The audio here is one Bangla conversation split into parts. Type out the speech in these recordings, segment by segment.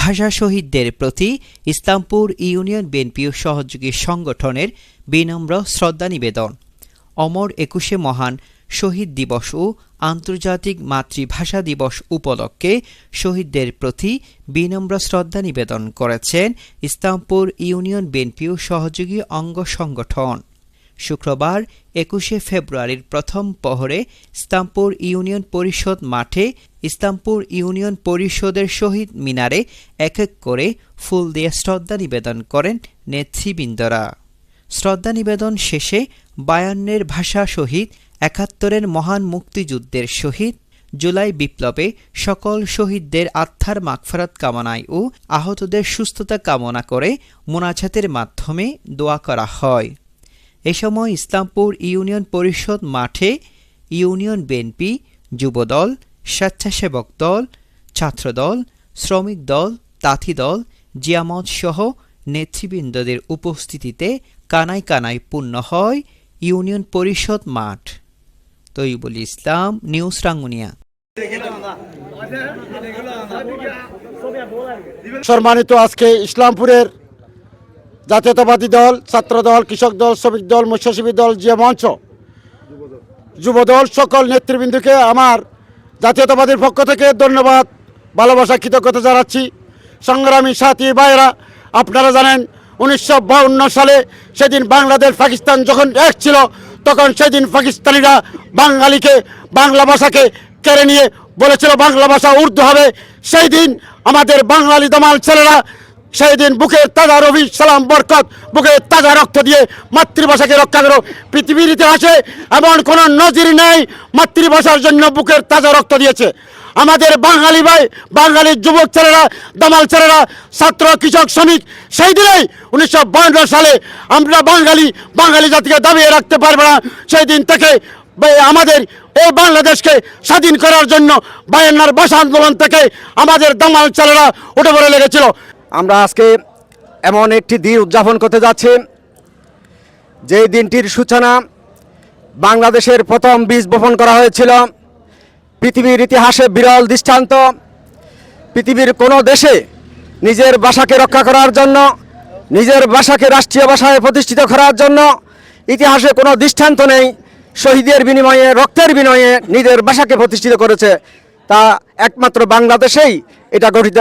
ভাষা শহীদদের প্রতি ইসলামপুর ইউনিয়ন বিএনপি সহযোগী সংগঠনের বিনম্র শ্রদ্ধা নিবেদন। অমর একুশে মহান শহীদ দিবস ও আন্তর্জাতিক মাতৃভাষা দিবস উপলক্ষে শহীদদের প্রতি বিনম্র শ্রদ্ধা নিবেদন করেছেন ইসলামপুর ইউনিয়ন বিএনপি সহযোগী অঙ্গ সংগঠন। শুক্রবার, একুশে ফেব্রুয়ারির প্রথম পহরে ইসলামপুর ইউনিয়ন পরিষদ মাঠে ইসলামপুর ইউনিয়ন পরিষদের শহীদ মিনারে এক এক করে ফুল দিয়ে শ্রদ্ধা নিবেদন করেন নেতৃবৃন্দরা। শ্রদ্ধা নিবেদন শেষে বায়ান্নের ভাষা শহীদ, একাত্তরের মহান মুক্তিযুদ্ধের শহীদ, জুলাই বিপ্লবে সকল শহীদদের আত্মার মাগফারাত কামনায় ও আহতদের সুস্থতা কামনা করে মোনাজাতের মাধ্যমে দোয়া করা হয়। এ সময় ইসলামপুর ইউনিয়ন পরিষদ মাঠে ইউনিয়ন বিএনপি, যুবদল, স্বেচ্ছাসেবক দল, ছাত্রদল, শ্রমিক দল, তাঁতি দল, জিয়ামত সহ নেতৃবৃন্দদের উপস্থিতিতে কানায় কানায় পূর্ণ হয় ইউনিয়ন পরিষদ মাঠ। তৈবুল ইসলাম, নিউজ রাঙ্গুনিয়া। সম্মানিত আজকে ইসলামপুরের জাতীয়তাবাদী দল, ছাত্র দল, কৃষক দল, শ্রমিক দল, মৎস্যজীবী দল, যে মঞ্চ। যুবদল সকল নেতৃবৃন্দকে আমার জাতীয়তাবাদীর পক্ষ থেকে ধন্যবাদ, ভালোবাসা, কৃতজ্ঞতা জানাচ্ছি। সংগ্রামী সাথী ভাইয়েরা, আপনারা জানেন, উনিশশো সালে সেদিন বাংলাদেশ, পাকিস্তান যখন এক ছিল, তখন সেদিন পাকিস্তানিরা বাঙালিকে, বাংলা ভাষাকে কেড়ে নিয়ে বলেছিল, বাংলা ভাষা উর্দু হবে। সেই দিন আমাদের বাঙালি দমাল ছেলেরা সেই দিন বুকের তাজা রবি সালাম, বরকত। বুকের তাজা রক্ত দিয়ে মাতৃভাষাকে রক্ষা করো। পৃথিবীর ইতিহাসে এমন কোনো নজির নেই মাতৃভাষার জন্য বুকের তাজা রক্ত দিয়েছে। আমাদের বাঙালি ভাই, বাঙালি যুবক ছেলেরা, দামাল ছেলেরা, ছাত্র, কৃষক, শ্রমিক, সেই দিনেই উনিশশো সালে আমরা বাঙালি বাঙালি জাতিকে দাবিয়ে রাখতে পারবে না। সেই দিন থেকে আমাদের এই বাংলাদেশকে স্বাধীন করার জন্য বায়ান্নার ভাষা আন্দোলন থেকে আমাদের দামাল ছেলেরা উঠে পড়ে লেগেছিল। আমরা আজকে এমন একটি দিন উদযাপন করতে যাচ্ছি, যেই দিনটির সূচনা বাংলাদেশের প্রথম বীজ বপন করা হয়েছিল। পৃথিবীর ইতিহাসে বিরল দৃষ্টান্ত। পৃথিবীর কোনো দেশে নিজের ভাষাকে রক্ষা করার জন্য, নিজের ভাষাকে রাষ্ট্রীয় ভাষায় প্রতিষ্ঠিত করার জন্য ইতিহাসে কোনো দৃষ্টান্ত নেই। শহীদের বিনিময়ে, রক্তের বিনিময়ে নিজের ভাষাকে প্রতিষ্ঠিত করেছে তা একমাত্র বাংলাদেশেই এটা গঠিত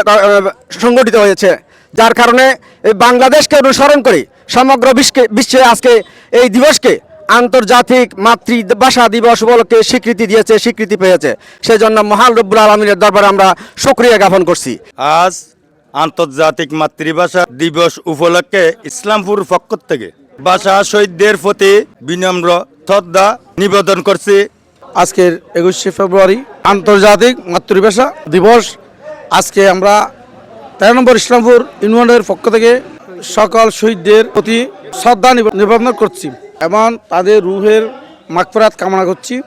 সংগঠিত হয়েছে। যার কারণে এই বাংলাদেশকে অনুসরণ করে সমগ্র বিশ্বে বিশ্বে আজকে এই দিবসকে আন্তর্জাতিক মাতৃভাষা দিবস উপলক্ষে স্বীকৃতি দিয়েছে স্বীকৃতি পেয়েছে। সেজন্য মহান রব্বুল আলমিনের দরবারে আমরা সক্রিয় জ্ঞাপন করছি। আজ আন্তর্জাতিক মাতৃভাষা দিবস উপলক্ষে ইসলামপুর পক্ষ থেকে ভাষা শহীদদের প্রতি বিনম্র শ্রদ্ধা নিবেদন করছি। আজকের একুশে ফেব্রুয়ারি আন্তর্জাতিক মাতৃভাষা দিবস। আজকে আমরা তেরো নম্বর ইসলামপুর ইউনিয়নের পক্ষ থেকে সকল শহীদদের প্রতি শ্রদ্ধা নিব- নিবেদন করছি এবং তাদের রুহের মাগফিরাত কামনা করছি।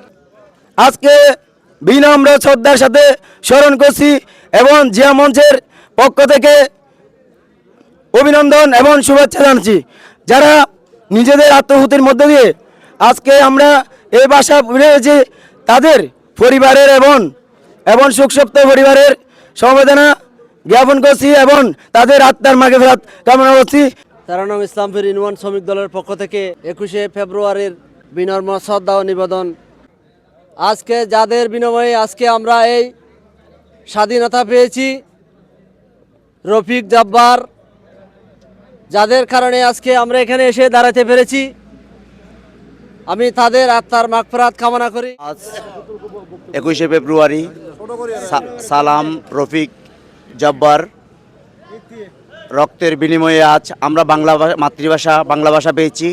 আজকে বিনম্র শ্রদ্ধার সাথে স্মরণ করছি এবং জিয়া মঞ্চের পক্ষ থেকে অভিনন্দন এবং শুভেচ্ছা জানাচ্ছি। যারা নিজেদের আত্মহুতির মধ্য দিয়ে আজকে আমরা এই বাসা ফিরেছি তাদের পরিবারের এবং এবং শোকসপ্ত পরিবারের সমবেদনা জ্ঞাপন করছি এবং তাদের আত্মার মাকে ফেরাত কামনা করছি। তেরো নং ইসলামপুর ইউনিয়ন শ্রমিক দলের পক্ষ থেকে একুশে ফেব্রুয়ারির বিনর্ম শ্রদ্ধা ও নিবেদন। আজকে যাদের বিনিময়ে আজকে আমরা এই স্বাধীনতা পেয়েছি, রফিক জব্বার, যাদের কারণে আজকে আমরা এখানে এসে দাঁড়াতে পেরেছি। আমি তাদের আত্মার মাগফরাত কামনা করি। আজ একুশে ফেব্রুয়ারি সালাম রফিক জব্বার রক্তের বিনিময়ে আজ আমরা বাংলা মাতৃভাষা, বাংলা ভাষা পেয়েছি।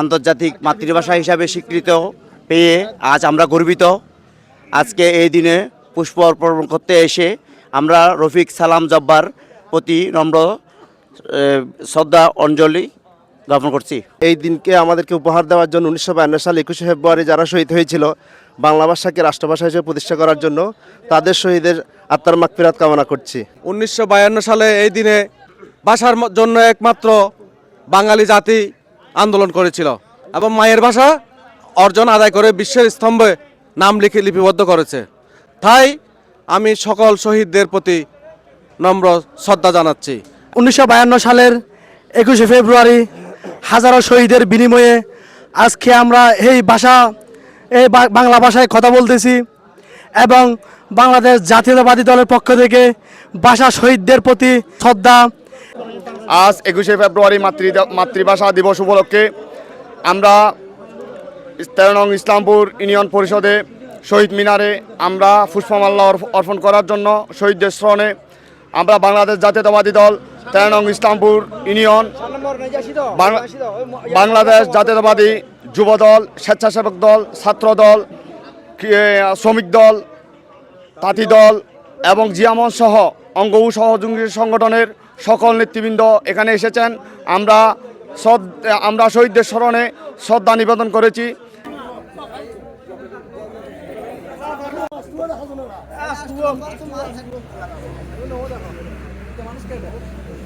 আন্তর্জাতিক মাতৃভাষা হিসাবে স্বীকৃত পেয়ে আজ আমরা গর্বিত। আজকে এই দিনে পুষ্প অর্পণ করতে এসে আমরা রফিক সালাম জব্বার প্রতি নম্র শ্রদ্ধা, অঞ্জলি জ্ঞাপন করছি। এই দিনকে আমাদেরকে উপহার দেওয়ার জন্য উনিশশো বায়ান্ন সাল একুশে ফেব্রুয়ারি যারা শহীদ হয়েছিল বাংলা ভাষাকে রাষ্ট্রভাষা হিসেবে প্রতিষ্ঠা করার জন্য তাদের শহীদের আত্মার মাগফিরাত কামনা করছি। উনিশশো বায়ান্ন সালে এই দিনে ভাষার জন্য একমাত্র বাঙালি জাতি আন্দোলন করেছিল এবং মায়ের ভাষা অর্জন আদায় করে বিশ্বের স্তম্ভে নাম লিখে লিপিবদ্ধ করেছে। তাই আমি সকল শহীদদের প্রতি নম্র শ্রদ্ধা জানাচ্ছি। উনিশশো বায়ান্ন সালের একুশে ফেব্রুয়ারি হাজারো শহীদের বিনিময়ে আজকে আমরা এই ভাষা, এই বাংলা ভাষায় কথা বলতেছি এবং বাংলাদেশ জাতীয়তাবাদী দলের পক্ষ থেকে ভাষা শহীদদের প্রতি শ্রদ্ধা। আজ একুশে ফেব্রুয়ারি মাতৃ মাতৃভাষা দিবস উপলক্ষে আমরা তেরো ইসলামপুর ইউনিয়ন পরিষদে শহীদ মিনারে আমরা পুষ্পমাল্য অর্প- অর্পণ করার জন্য শহীদদের স্মরণে আমরা বাংলাদেশ জাতীয়তাবাদী দল তেরো নং ইসলামপুর ইউনিয়ন বাংলা- বাংলাদেশ জাতীয়তাবাদী যুব দল স্বেচ্ছাসেবক দল ছাত্র দল শ্রমিক দল, তাঁতি দল এবং জিয়ামন সহ অঙ্গ ও সহযোগী সংগঠনের সকল নেতৃবৃন্দ এখানে এসেছেন। আমরা আমরা শহীদদের স্মরণে শ্রদ্ধা নিবেদন করেছি।